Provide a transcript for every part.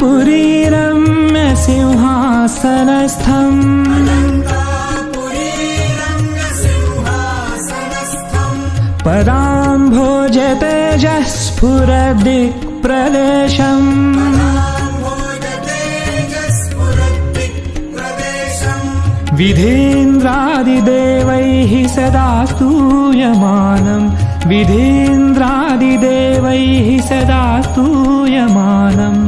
पुरीरं सिंहासनस्थम्। पराम्भोजते जस्फुरदिक्प्रदेशम् विधीन्द्रादिदेवैः सदा स्तूयमानम् विधीन्द्रादिदेवैः सदा स्तूयमानम्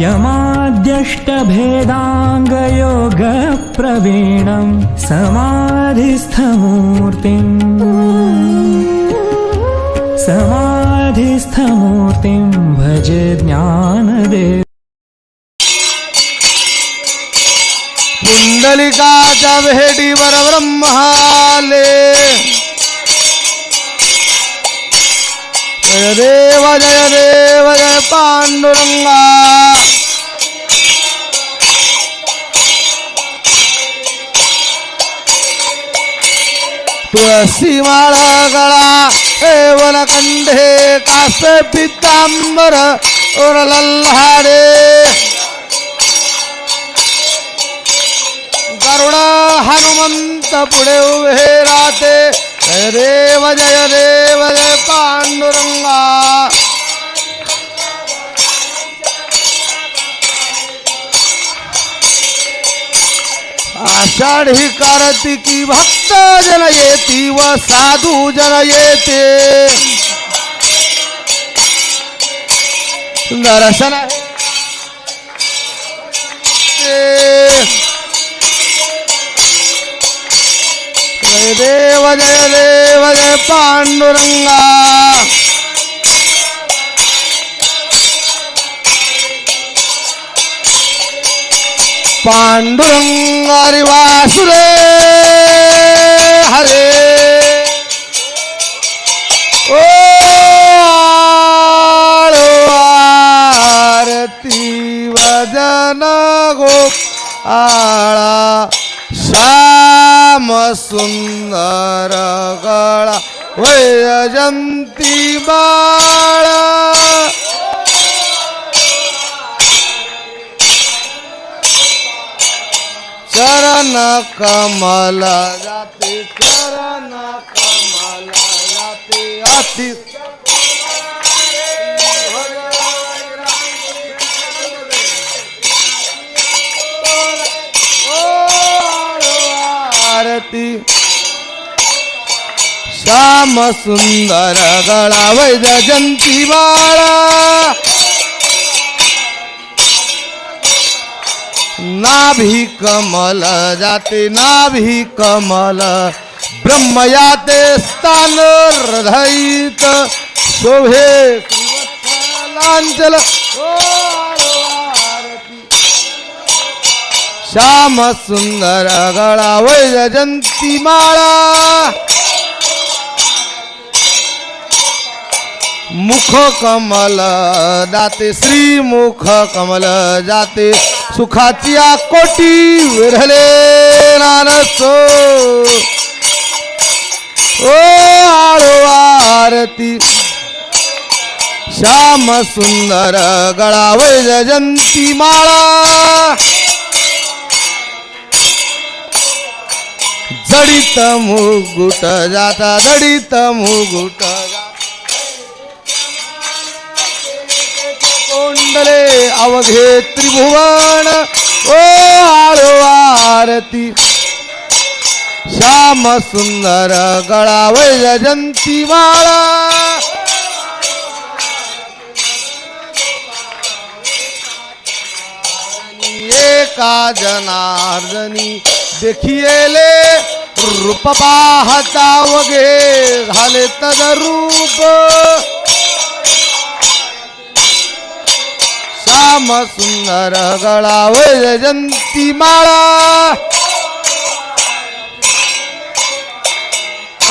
यमाद्यष्टभेदाङ्गयोगप्रवीणं समाधिस्थमूर्तिम् समाधिस्थमूर्तिं भज ज्ञानदेव। पुण्डलिका च जय देव जय देव जय पांडुरंगा. तुळसी माळ गळा हे कंढे कास पितांबर ओर लल्हाडे गरुड हनुमंत पुढे उभे राहते. जय देव जय देव जय पांडुरंगा। आषाढी कार्तिकी भक्त जन येती व साधू जन येते दर्शन जय देव जय देव जय पांडुरंगा पांडुरंगारी वासुरे हरे. ओ आरती वजन गोप आळा. सुंदर गळा वैजंती बाळा चरण कमल जाते चरण कमल जाते अति श्याम सुंदर गळा वैजयंती बाळा. नाभी कमल जाते नाभी कमल ब्रह्मयाते स्थान हृदयित. शोभे लांचल श्याम सुंदर गळा वैजयंती माळा. मुख कमल जाते श्री मुख कमल जाते. सुखाची कोटी विरले नानसो. ओ आळो आरती. श्याम सुंदर गळा वैजयंती माळा. जडित मुगुट जाता जडित मुगुट कोंडले अवघे त्रिभुवन ओ आरो आरती श्याम सुंदर गळा वैजयंती माळा एका जनार्दनी देखिएले रूप पाहता वगे झाले तदरूप श्याम सुंदर गळा वैजयंती माळा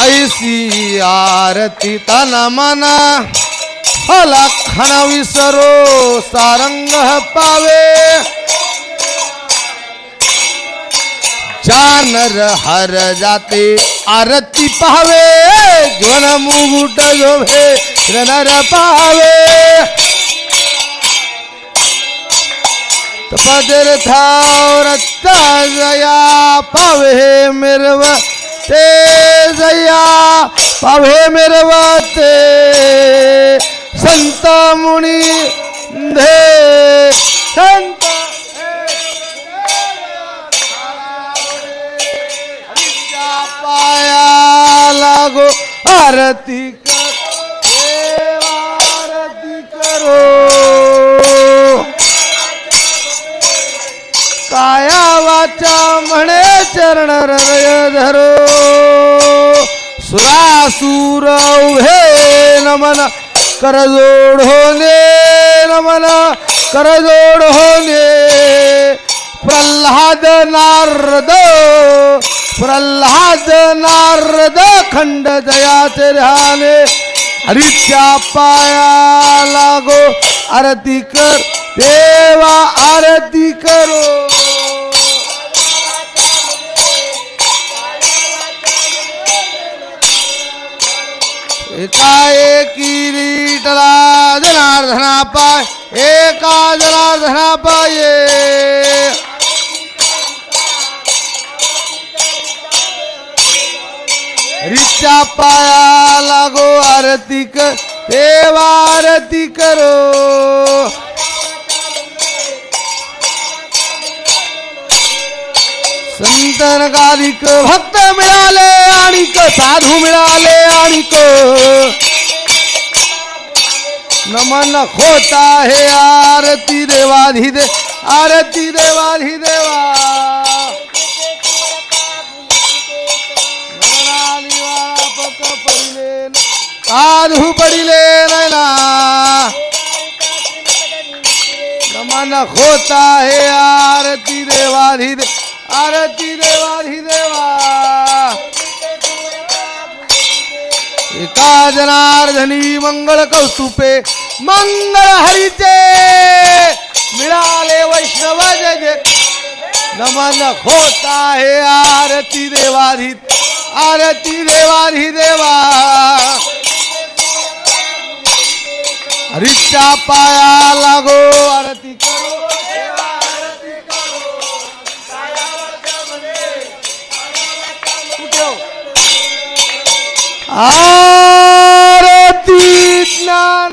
ऐसी आरती तन मना लखन विसरो सारंग पावे जानर हर जाते आरती पावे ज्वन मुगुट जोभे नर पावे पदार्थावरता जया पावे मिरव ते जया पावे मिरव ते संत मुनी धे संत लागो आरती करो आरती करो। काया म्हणे चरण हृदय धरो. सुरासुर उभे नमन करजोड होने नमन करजोड होने प्रल्हाद नारद प्रल्हाद नारद खंड दयाचे ध्याने. हरीच्या पाया लागो आरती कर देवा आरती करो. रीटला जनार्दना पाय एका जनार्दना पाये रिच्या पाया लागो आरती कर देवा आरती करो। संतन गालिक भक्त मिळाले आणि साधू मिळाले आणि नमन खोता हे आरती देवाधी दे आरती देवाधी देवा साधू पडिले नैना नमन खोता हे आरती देवाधी दे आरती देवाधी देवा. एका जनार्दनी मंगळ कौस्तुपे मंगळ हरिचे मिळाले वैष्णव जगे नमन होता हे आरती देवाधी आरती देवाधी देवा. हरीच्या पाया लागो आरती करो. आरती ज्ञान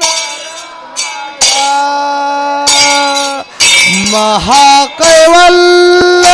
महाकैवल्य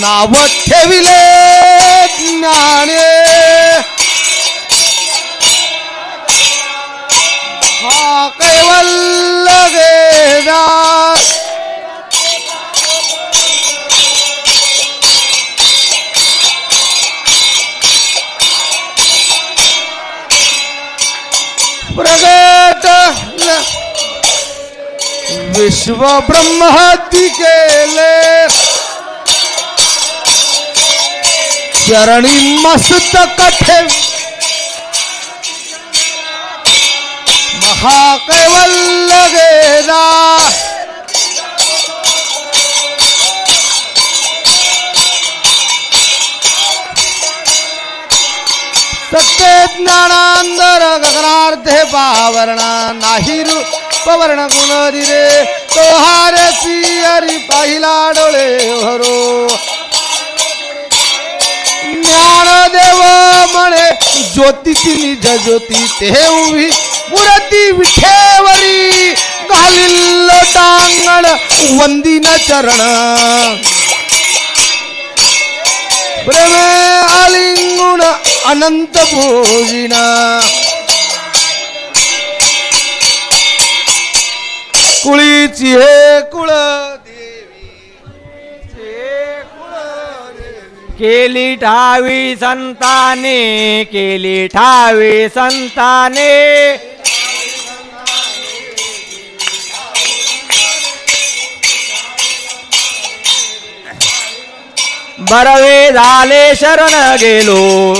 नाव ठेविले ज्ञाने. हा कैवल्य गेला प्रगट विश्व ब्रह्महत्ती केले. चरणी मस्त ठेव महाकैवल्य गेला सत्य ज्ञानांदर गगनार्धे पावरणा नाही रूपवर्ण गुण दिरे तो हारची हरी पाहिला डोळे भरो ज्ञानदेव म्हणे ज्योतीची निज ज्योती ते उभी मूर्ती विठेवरी घालिल टांगण वंदिन चरण. प्रेमे आलिंगुण अनंत भोजिना कुळीची हे कुळ केली ठावी संताने केली ठावी संताने. बरवे झाले शरण गेलो.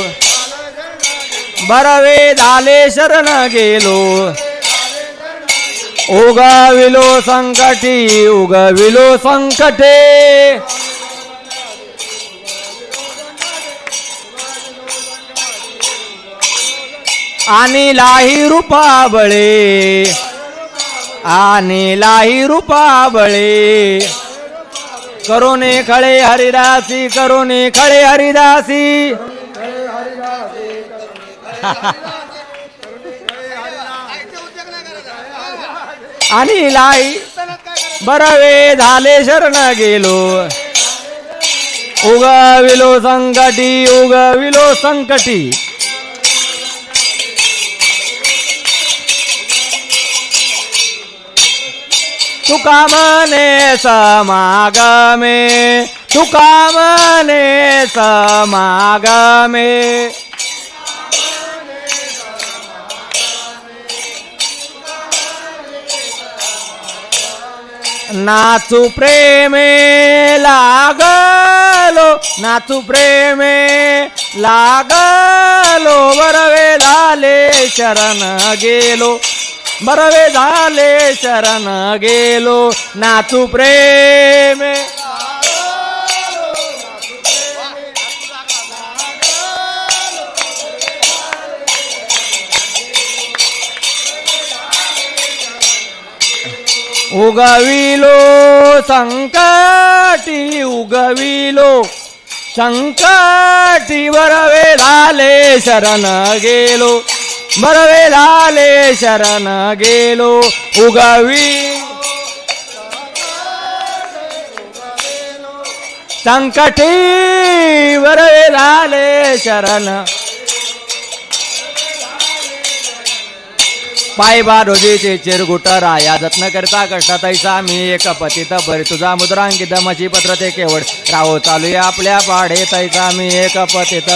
बरवे झाले शरण गेलो. उगविलो संकटी उगविलो संकटे. आणि लाही रूपाबळे आणि लाही रूपाबळे करोने खळे हरिदासी करोने खळे हरिदासी. आणि लाई बरवे झाले शरण गेलो. उगविलो संकटी उगविलो संकटी. तुका मने समागमे तुका मने समागमे नाचू प्रेमे लागलो नाचू प्रेमे लागलो बरवे झाले शरण गेलो बरवे झाले शरण गेलो नाचू प्रेमे. उगविलो संकटी उगविलो संकटी बरवे झाले शरण गेलो. बरवे झाले शरण गेलो उगवी. संकटी बरवे झाले शरण. पाय बारोजीचे चिरगुट राया जत्न करता कष्ट तैसा मी एक पतित बरी. तुझा मुद्रांकित मची पत्र ते केवळ. राहो चालू आपल्या पाडे तैसा मी एक पतित.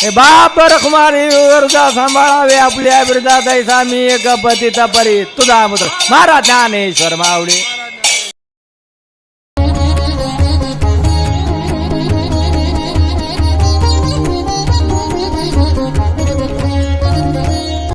हे बाप रखमारी वृद्धा सांभाळावे आपल्या वृद्धा तैसा मी एक पतित परी तुझा मुद्र महाराज ज्ञानेश्वर माऊली.